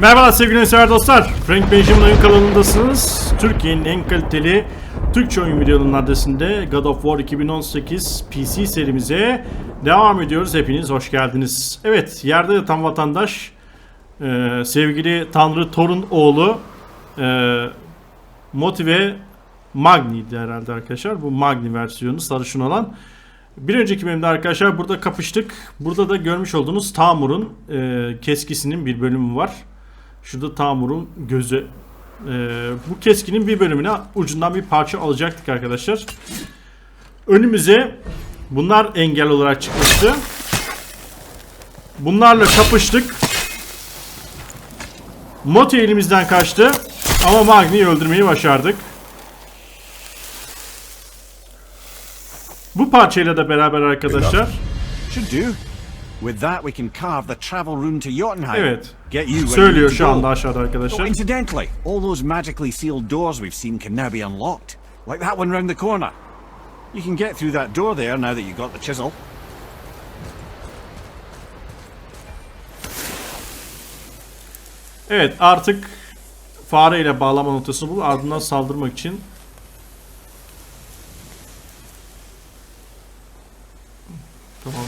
Merhaba sevgili sever dostlar. Frank Benjamin oyun kanalındasınız. Türkiye'nin en kaliteli Türkçe oyun videolarının adresinde God of War 2018 PC serimize devam ediyoruz. Hepiniz hoş geldiniz. Evet, yerde yatan vatandaş e, sevgili Tanrı Torun oğlu e, Motive Magni'ydi herhalde arkadaşlar. Bu Magni versiyonu sarışın olan. Bir önceki bölümde arkadaşlar burada kapıştık. Burada da görmüş olduğunuz Tamur'un e, keskisinin bir bölümü var. Şurada Tamur'un gözü. E, bu keskinin bir bölümüne ucundan bir parça alacaktık arkadaşlar. Önümüze bunlar engel olarak çıkmıştı. Bunlarla kapıştık. Moti elimizden kaçtı. Ama Magni'yi öldürmeyi başardık. Bu parçayla da beraber arkadaşlar. With that, we can carve the travel rune to Jotunheim. Evet. Get you söylüyor şu anda aşağıda arkadaşlar. incidentally, all those magically sealed doors we've seen can now be unlocked. Like that one round the corner. You can get through that door there now that you got the chisel. Evet artık fare ile bağlama noktasını bul ardından saldırmak için Tamam.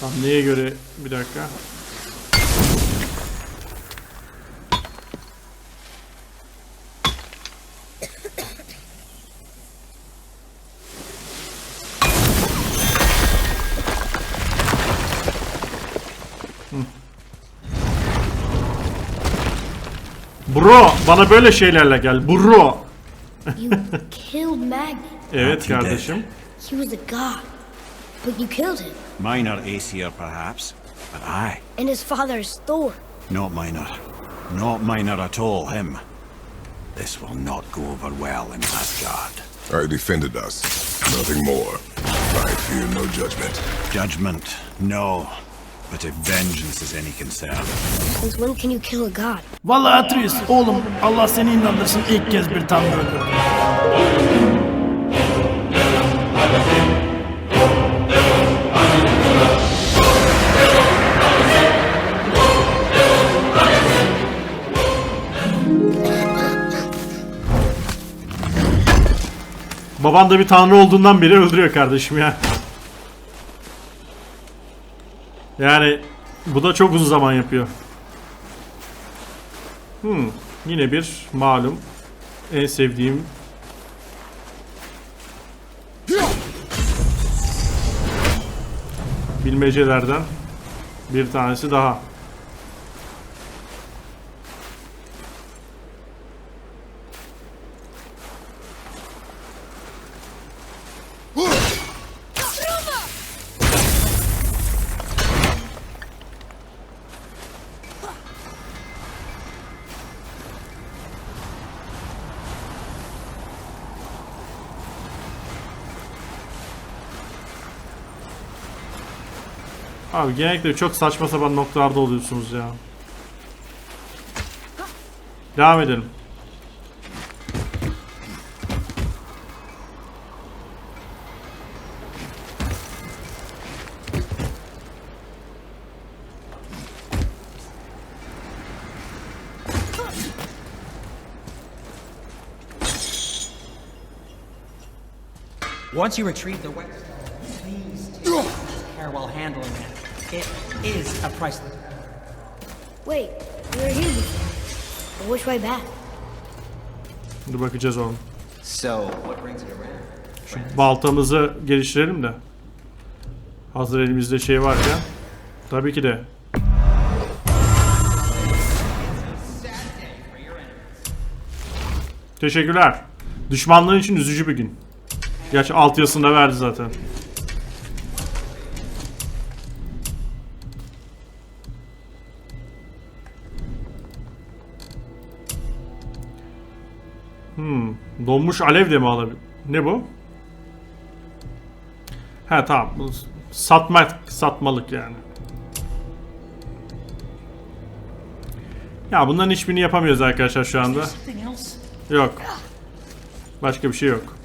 Tamam neye göre bir dakika. Bro bana böyle şeylerle gel. Bro. Evet kardeşim. He was a god. But you killed him. Minor Aesir, perhaps, but I, And his father is Thor. not minor. Not minor at all, him. This will not go over well in Asgard. I defended us. Nothing more. I fear no judgment. Judgment, no. But if vengeance is any concern, Since when can you kill a god? Vallahi Atreus oğlum Allah seni inandırsın ilk kez bir tanrı öldürdüm. Baban da bir tanrı olduğundan beri öldürüyor kardeşim ya. Yani bu da çok uzun zaman yapıyor. Hmm, yine bir malum en sevdiğim bilmecelerden bir tanesi daha. Abi genellikle çok saçma sapan noktalarda oluyorsunuz ya. Devam edelim. Once you retrieve the whetstone, please take care while handling it. It is a priceless. Wait, we were here before. But which way back? Dur bakacağız oğlum. So, what brings it around? Baltamızı geliştirelim de. Hazır elimizde şey varken. Tabii ki de. Teşekkürler. Düşmanların için üzücü bir gün. Gerçi alt yazısında verdi zaten. Hmm, donmuş alev de mi alabilir? Ne bu? He tamam. Satmak, satmalık yani. Ya bunların hiçbirini yapamıyoruz arkadaşlar şu anda. Yok. Başka bir şey yok.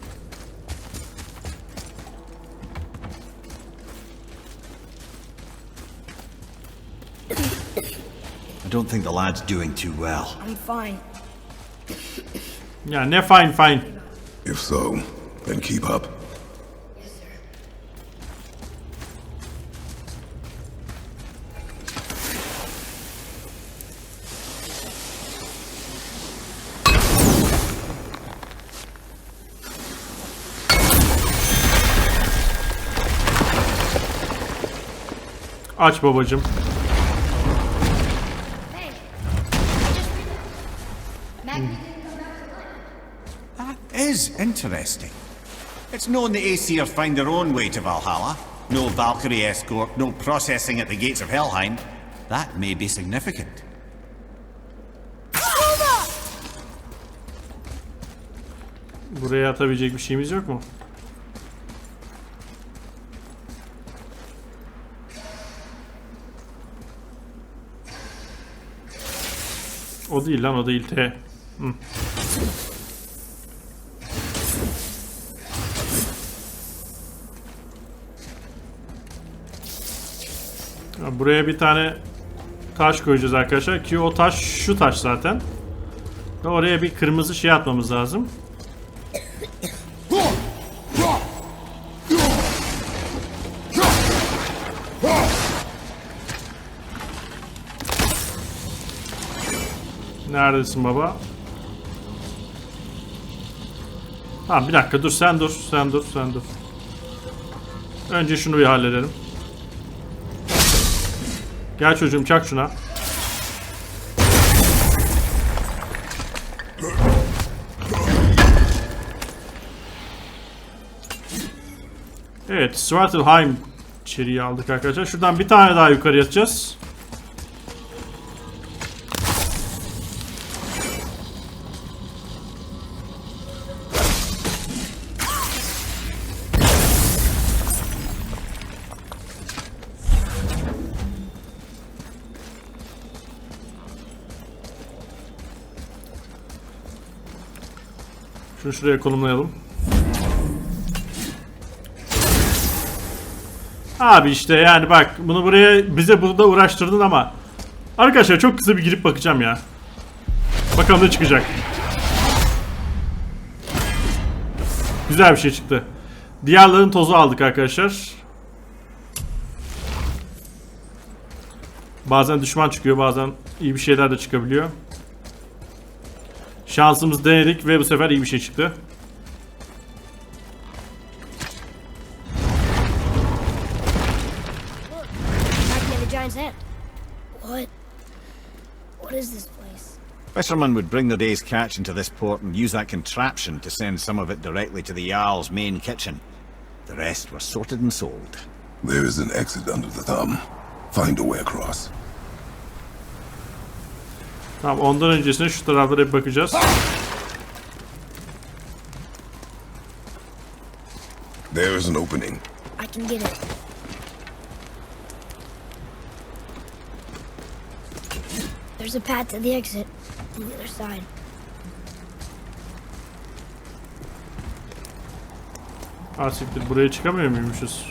I don't think the lad's doing too well. I'm fine. Ya ne fine fine. If so, then keep up. Aç babacım. İnteresting. It's known the Aesir find their own way to Valhalla. No Valkyrie escort, no processing at the gates of Helheim. That may be significant. Buraya atabilecek bir şeyimiz yok mu? O değil lan o değil T. Hı. Buraya bir tane taş koyacağız arkadaşlar ki o taş şu taş zaten. Ve oraya bir kırmızı şey atmamız lazım. Neredesin baba? Tamam bir dakika dur sen dur sen dur sen dur. Önce şunu bir halledelim. Gel çocuğum çak şuna. Evet, Svartalheim içeriye aldık arkadaşlar. Şuradan bir tane daha yukarı yatacağız. Şuraya konumlayalım. Abi işte yani bak bunu buraya bize burada uğraştırdın ama Arkadaşlar çok kısa bir girip bakacağım ya. Bakalım ne çıkacak. Güzel bir şey çıktı. Diğerlerin tozu aldık arkadaşlar. Bazen düşman çıkıyor bazen iyi bir şeyler de çıkabiliyor. Şansımız denedik ve bu sefer iyi bir şey çıktı. Magni had a giant's hand. What? What is this place? Fishermen would bring their day's catch into this port and use that contraption to send some of it directly to the Jarl's main kitchen. The rest were sorted and sold. There is an exit under the thumb. Find a way across. Tamam ondan öncesine şu taraflara bir bakacağız. There is an opening. I can get it. There's a path to the exit on the other side. Ha siktir buraya çıkamıyor muymuşuz?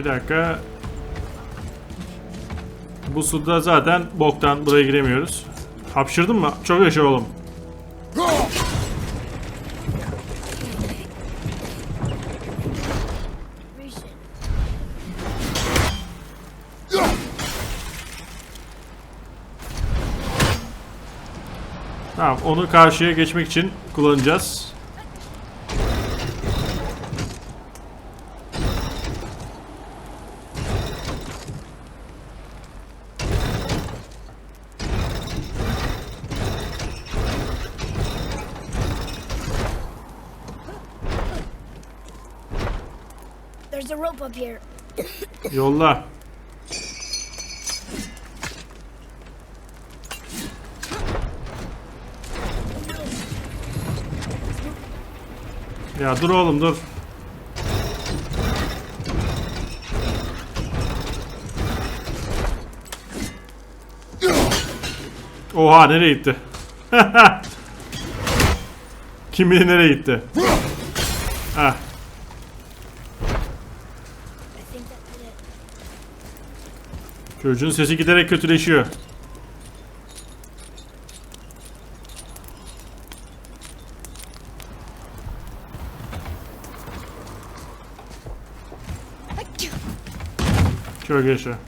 Bir dakika. Bu suda zaten boktan buraya giremiyoruz. Hapşırdın mı? Çok yaşa oğlum. Tamam onu karşıya geçmek için kullanacağız. There's a rope up here. Yolla. Ya dur oğlum dur. Oha nereye gitti? Kim bilir nereye gitti. Çocuğun sesi giderek kötüleşiyor. Çok yaşa.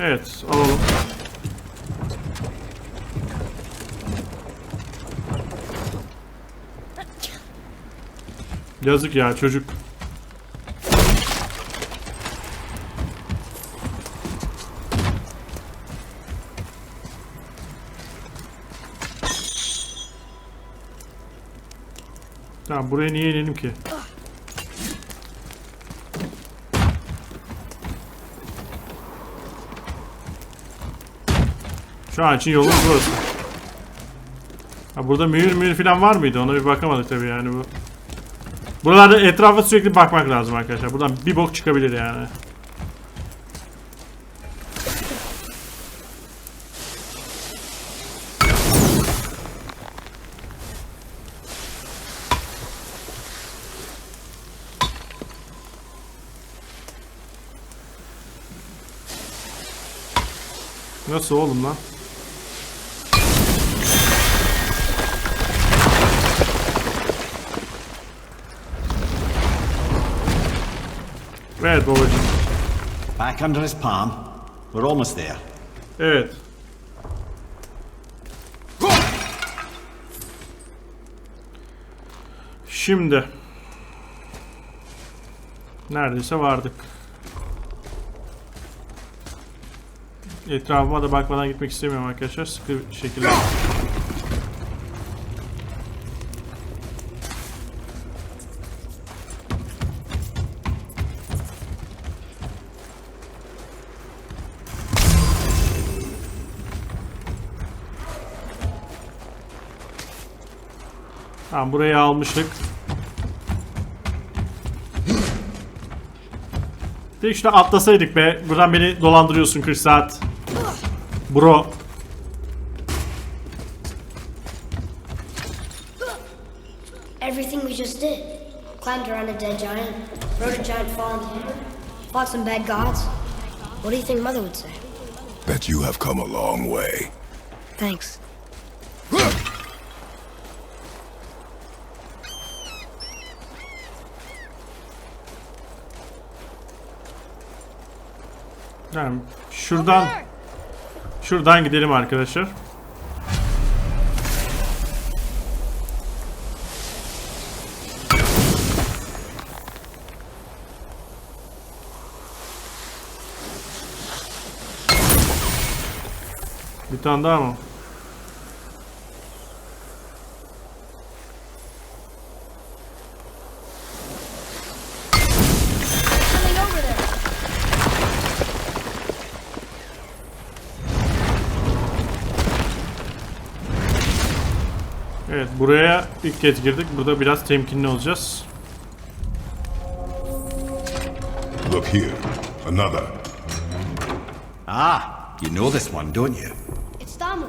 Evet, alalım. Yazık ya çocuk. Buraya niye inelim ki? Şu an için yolumuz burası. Ha, burada mühür mühür falan var mıydı? Ona bir bakamadık tabii yani bu. Buralarda etrafa sürekli bakmak lazım arkadaşlar. Buradan bir bok çıkabilir yani. Nasıl oğlum lan? Evet babacığım. Back under his palm. We're almost there. Evet. Şimdi. Neredeyse vardık. Etrafıma da bakmadan gitmek istemiyorum arkadaşlar. Sıkı bir şekilde. Tamam burayı almıştık. De işte atlasaydık be. Buradan beni dolandırıyorsun 40 saat. Bro. Everything we just did. Climbed around a dead giant, rode a giant falling hammer, fought some bad gods. What do you think Mother would say? Bet you have come a long way. Thanks. Yani şuradan şuradan gidelim arkadaşlar. Bir tane daha mı? Buraya ilk kez girdik. Burada biraz temkinli olacağız. Look here. Another. Ah, you know this one, don't you? It's Damu,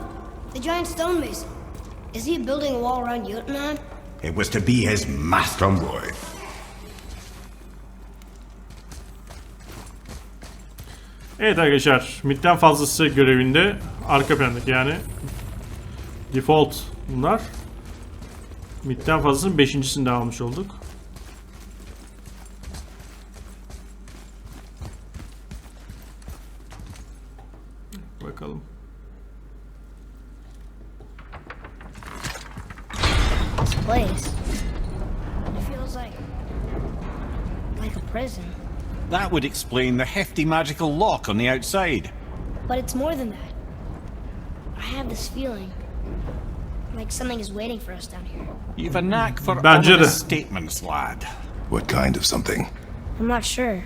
the giant stonemason. Is he building a wall around Jotunheim? It was to be his master. Come boy. Evet arkadaşlar, midden fazlası görevinde arka plandaki yani default bunlar. Midden fazlasının beşincisini de almış olduk. Bakalım. This place. It feels like. like a prison. That would explain the hefty magical lock on the outside. But it's more than that. I have this feeling. Like something is waiting for us down here. You've a knack for Bence de. ominous statements, lad. What kind of something? I'm not sure.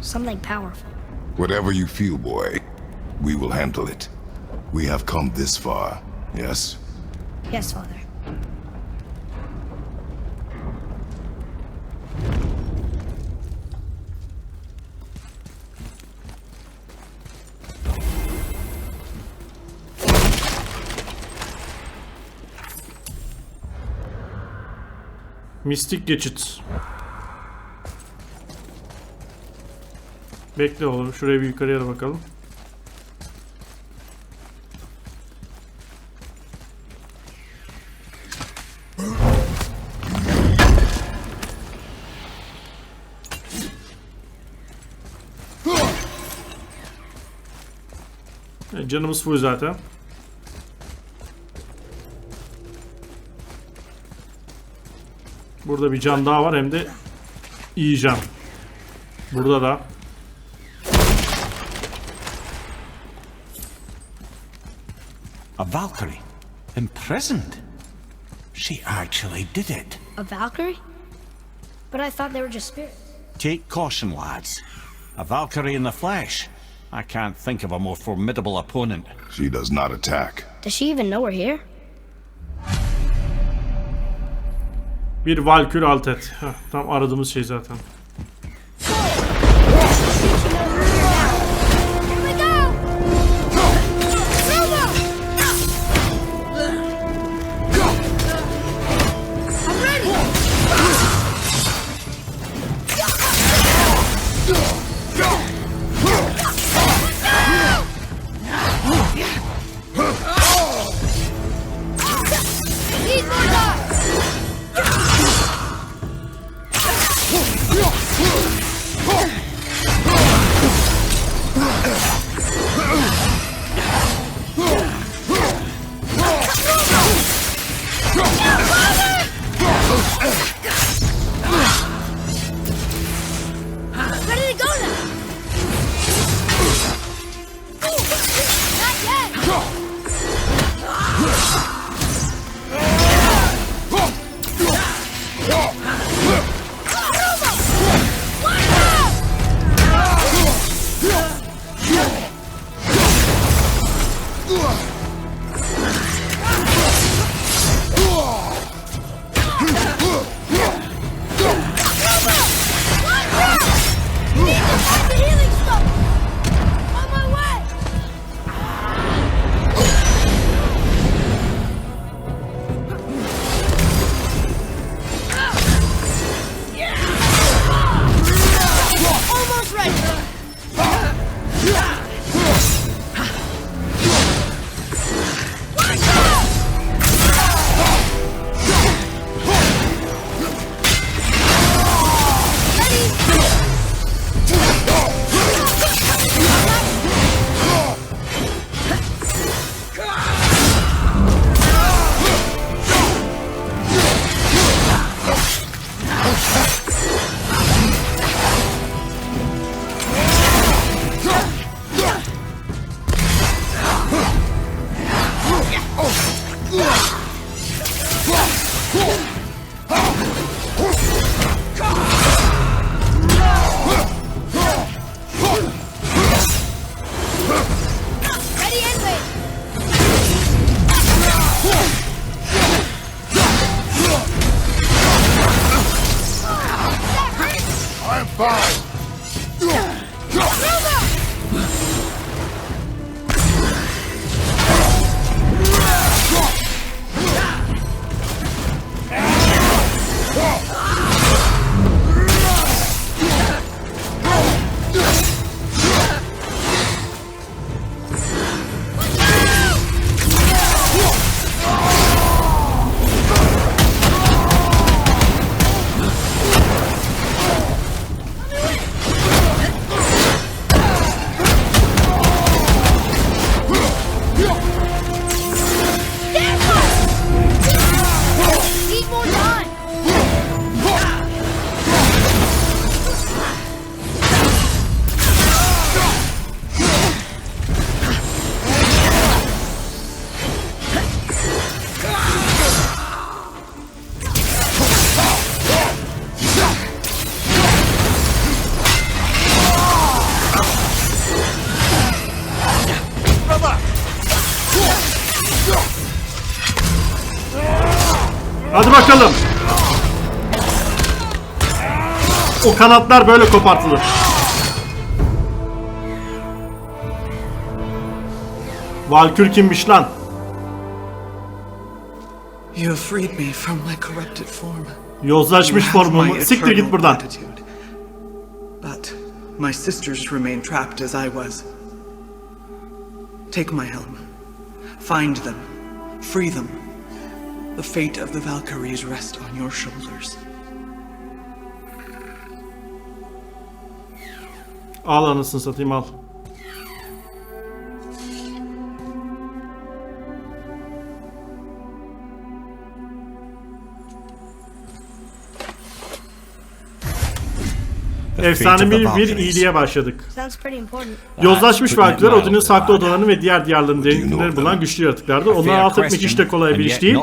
Something powerful. Whatever you feel, boy, we will handle it. We have come this far, yes? Yes, Father. Mistik geçit. Bekle oğlum. Şuraya bir yukarıya da bakalım. E, Canımız full zaten. Burada bir can daha var hem de iyi can. Burada da. A Valkyrie? Imprisoned? She actually did it. A Valkyrie? But I thought they were just spirits. Take caution, lads. A Valkyrie in the flesh. I can't think of a more formidable opponent. She does not attack. Does she even know we're here? Bir Valkür Altet. Heh, tam aradığımız şey zaten. O kanatlar böyle kopartılır. Valkür kimmiş lan? You freed me from my corrupted form. Yozlaşmış formumu. Siktir git buradan. But my sisters remain trapped as I was. Take my helm. Find them. Free them. The fate of the Valkyries rest on your shoulders. Al anasını satayım al. Efsane bir, bir iyiliğe başladık. Yozlaşmış Valkyler Odin'in saklı odalarını ve diğer diyarların derinliklerini bulan güçlü yaratıklardır. Onları alt etmek hiç de kolay bir iş değil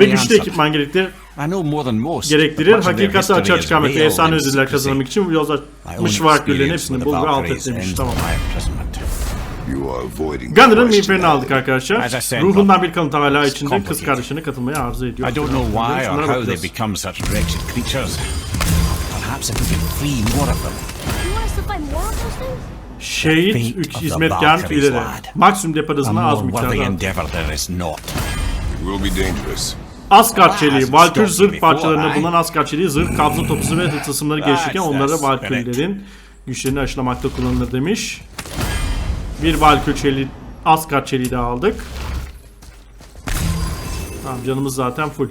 ve güçlü ekipman gerektirir. I know more than most. gerektirir. Hakikati açığa çıkarmak ve efsane ödüller kazanmak için yozlaşmış experience hepsini bul ve alt et demiş. Tamam. Gunner'ın miğferini aldık arkadaşlar. Ruhundan bir kanıt hala içinde kız kardeşine katılmaya arzu ediyor. I don't know why or how they become such wretched creatures. Perhaps if we can free more of them. You want us to fight more of those things? Şehit Fate 3 of the hizmetkar lad. Maksimum depo A hızına az miktarda. It will be dangerous. Asgard çeliği, Valkür zırh parçalarında bulunan Asgard çeliği zırh, kabza topuzu ve tılsımları geliştirirken onlara Valkürlerin güçlerini aşılamakta kullanılır demiş. Bir Valkür çeliği, Asgard çeliği de aldık. Tamam canımız zaten full.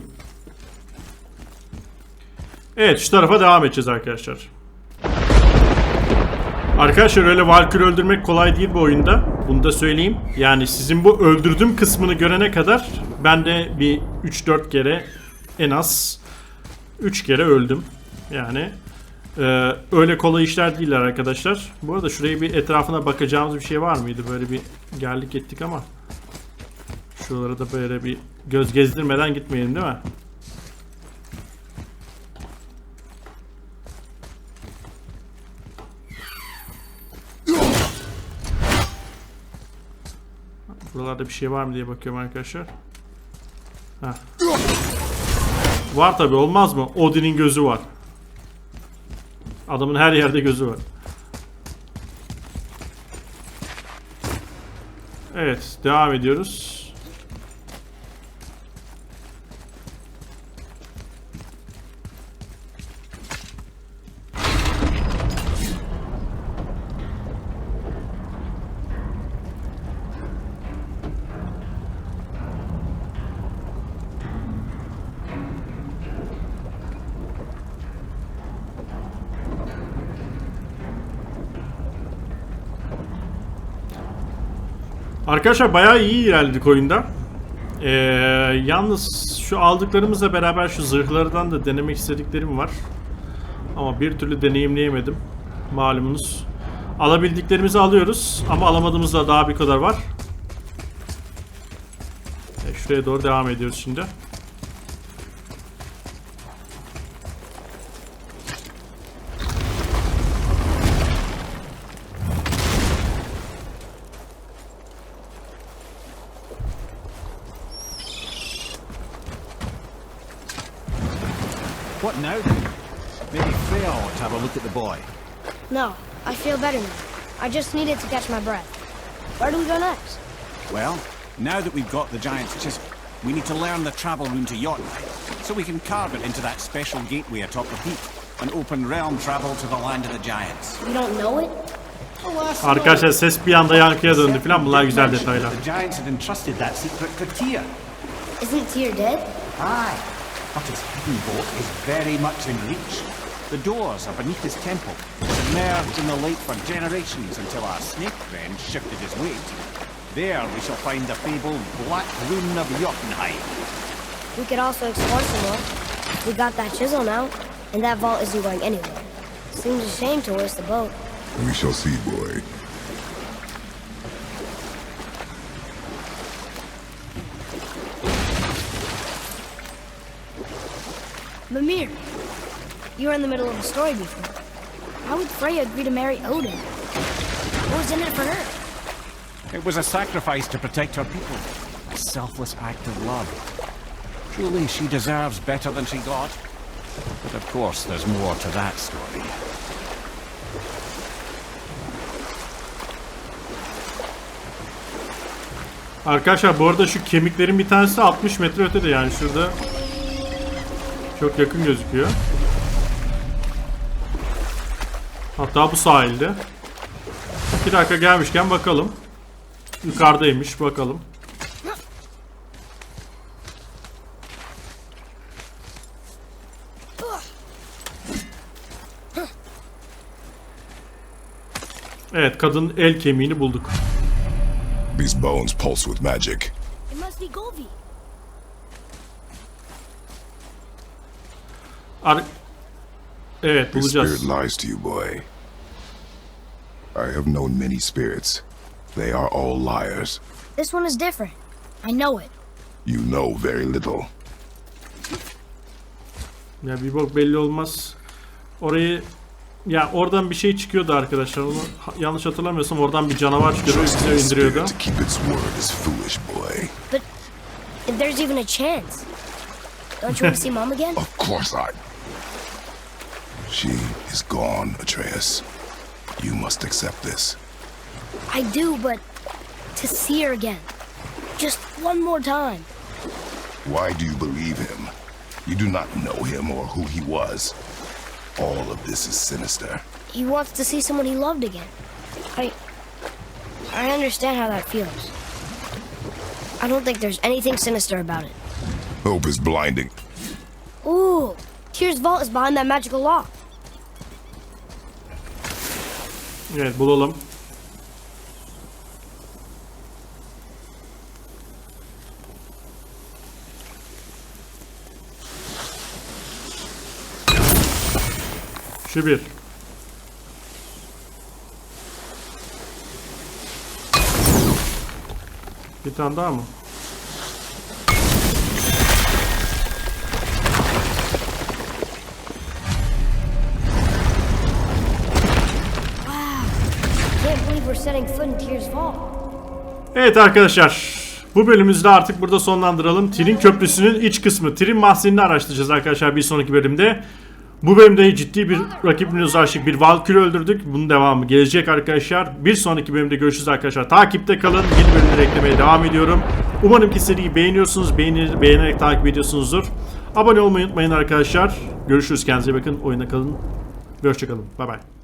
Evet şu tarafa devam edeceğiz arkadaşlar. Arkadaşlar öyle Valkyrie öldürmek kolay değil bu oyunda. Bunu da söyleyeyim. Yani sizin bu öldürdüm kısmını görene kadar ben de bir 3-4 kere en az 3 kere öldüm. Yani e, öyle kolay işler değiller arkadaşlar. Bu arada şuraya bir etrafına bakacağımız bir şey var mıydı? Böyle bir geldik ettik ama şuralara da böyle bir göz gezdirmeden gitmeyelim değil mi? Buralarda bir şey var mı diye bakıyorum arkadaşlar. Var tabi olmaz mı? Odin'in gözü var. Adamın her yerde gözü var. Evet devam ediyoruz. Arkadaşlar bayağı iyi ilerledik oyunda. Ee, yalnız şu aldıklarımızla beraber şu zırhlardan da denemek istediklerim var. Ama bir türlü deneyimleyemedim. Malumunuz. Alabildiklerimizi alıyoruz ama alamadığımızda daha bir kadar var. Ee, şuraya doğru devam ediyoruz şimdi. Now then? Maybe Freya ought to have a look at the boy. No, I feel better now. I just needed to catch my breath. Where do we go next? Well, now that we've got the giant's chisel, we need to learn the travel rune to Jotunheim, so we can carve it into that special gateway atop the peak, and open realm travel to the land of the giants. We don't know it? Oh, Arkadaşlar ses bir anda yankıya döndü falan bunlar güzel detaylar. The giants had entrusted that secret to Tyr. Isn't Tyr dead? Aye, but his hidden boat is very much in reach. The doors are beneath his temple, submerged in the lake for generations until our snake friend shifted his weight. There we shall find the fabled Black Rune of Jotunheim. We could also explore some more. We got that chisel now, and that vault isn't going anywhere. Seems a shame to waste the boat. We shall see, boy. Mimir, you were in the middle of a story before. How would Freya agree to marry Odin? What was in it for her? It was a sacrifice to protect her people, a selfless act of love. Truly, she deserves better than she got. But of course, there's more to that story. Arkadaşlar bu arada şu kemiklerin bir tanesi 60 metre ötede yani şurada Çok yakın gözüküyor. Hatta bu sahilde. Bir dakika gelmişken bakalım. Yukarıdaymış bakalım. Evet kadın el kemiğini bulduk. These bones pulse with magic. It must be Golvi. Ar evet This bulacağız. spirit lies to you, boy. I have known many spirits. They are all liars. This one is different. I know it. You know very little. Ya bir bok belli olmaz. Orayı ya oradan bir şey çıkıyordu arkadaşlar. Onu ha- yanlış hatırlamıyorsam oradan bir canavar çıkıyordu. Trusting Bize a indiriyordu. spirit to keep its word is foolish, boy. But if there's even a chance, don't you want to see Mom again? Of course I. She is gone, Atreus. You must accept this. I do, but to see her again, just one more time. Why do you believe him? You do not know him or who he was. All of this is sinister. He wants to see someone he loved again. I, I understand how that feels. I don't think there's anything sinister about it. Hope is blinding. Ooh, Tyr's vault is behind that magical lock. Evet bulalım. Şu bir. Bir tane daha mı? Evet arkadaşlar. Bu bölümümüzde artık burada sonlandıralım. Tirin Köprüsü'nün iç kısmı. Tirin mahzenini araştıracağız arkadaşlar bir sonraki bölümde. Bu bölümde ciddi bir rakibimiz aşık bir Valkyrie öldürdük. Bunun devamı gelecek arkadaşlar. Bir sonraki bölümde görüşürüz arkadaşlar. Takipte kalın. Yeni bölümleri eklemeye devam ediyorum. Umarım ki seriyi beğeniyorsunuz. Beğenir, beğenerek takip ediyorsunuzdur. Abone olmayı unutmayın arkadaşlar. Görüşürüz. Kendinize bakın. Oyuna kalın. Ve hoşçakalın. Bay bay.